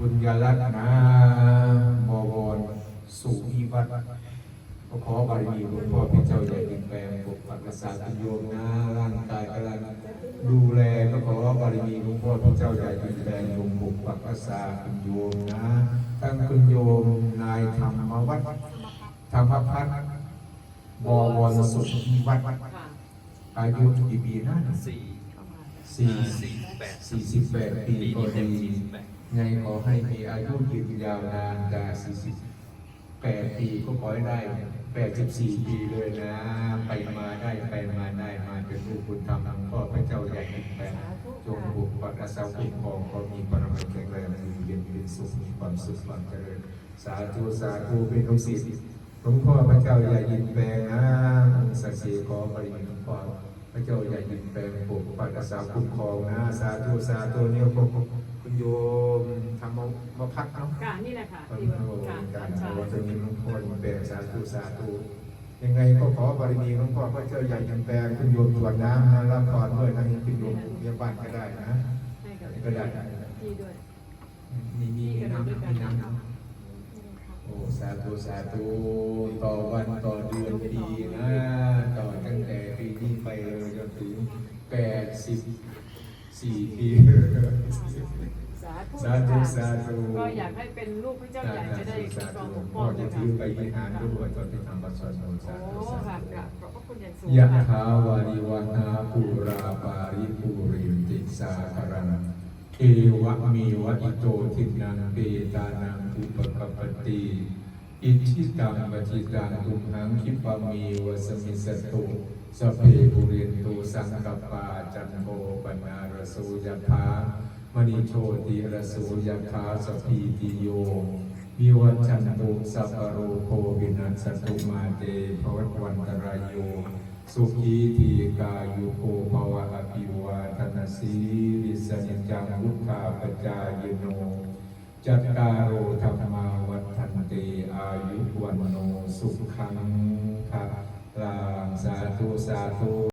บุญญาลัตนาบวรสุวิวัฒน์ก็ขอบารมีหลวงพ่อพี่เจ้าใหญ่ดินแปลงปกปักรักษาคุณโยมนะร่างกายกำลังดูแลก็ขอบารมีหลวงพ่อพี่เจ้าใหญ่ดินแปลงลงปกปักรักษาคุณโยมนะทั้งคุณโยมนายธรรมวัฒน์ธรรมพัฒน์บวรสุวิวัฒน์อายุกี่ปีนะสี่สี่สี่แปดสี่สิบแปดปีปีก็ดี ไงขอให้มีอายุยืนยาวนานดาสี่สิบแปดปีก็ขอให้ได้แปดสิบสี่ปีเลยนะ ไปมาได้ไปมาได้มาเป็นลูกบุญธรรมของพ่อพระเจ้าใหญ่แห่งแปดจงบุกปักอาสาคุ้มครองก็มีปรมาแข็งแรงมีเย็นเป็นสุขมีความสุขความเจริญสาธุสาธุเป็นลูกศิษย์หลวงพ่อพระเจ้าใหญ่ยินแปลงนะองค์ศักดิ์สิทธิ์ขอบริมีหลวงพ่อ พระเจ้าใหญ่ยินแปลงปกปักอาสาคุ้มครองนะสาธุสาธุเนี่ยพวกคุณโยมทำมามาพักเนาะค่ะนี่แหละค่ะพระที่พุทว่าธค่ะการอาจารวัย์ดนี้หลวงพ่อยินแปลงสาธุสาธุยังไงก็ขอบารมีหลวงพ่อพระเจ้าใหญ่ยินแปลงคุณโยมตรวจน้ำนะรับพรด้วยนะคุณโยมเยี่ยมบ้านก็ได้นะให้กับก็ได้พี่ด้วยมีมีน้ำมีน้ำโอ้สาธุสาธุต่อวันต่อเดือนปีนะต่อตั้งแต่ปีนี้ไปเลยจนถึงแปด สิบสี่ปีสาธุสาธุสาธุก็อยากให้เป็นลูกพระเจ้าใหญ่จะได้คุ้มครองปกป้พ่อองจะนะคะถือไปยิหารด้วยตอนที่ทำบัตรสวดมนต์สาโอ้ธุสาค่ะธุค่ะขอบพระคุณอย่างสูงยะค่ะถาวาริวนาปูราปาริปูริมติสาคารังเอวะมีวะอิโตทินังเปตานังอุปกปปติ อิชิตังปจิตังตุมหังคิปะมีวสมิสตุสเพปุเรนตุสังกปปาจันโทปนารโสยถามณิโชติรโสยถาสพีติโยวิวัชชันตุสัพพะโรโควินัสตุมาเตภวัตวันตรายโยสุขีทีกายุโกภวะอภิวาทนาสีริสนิจังวุธาปจายโน จัตตารโอธรรมาวัฏันติอายุวันโนสุขังภาลังสาธุสาธุ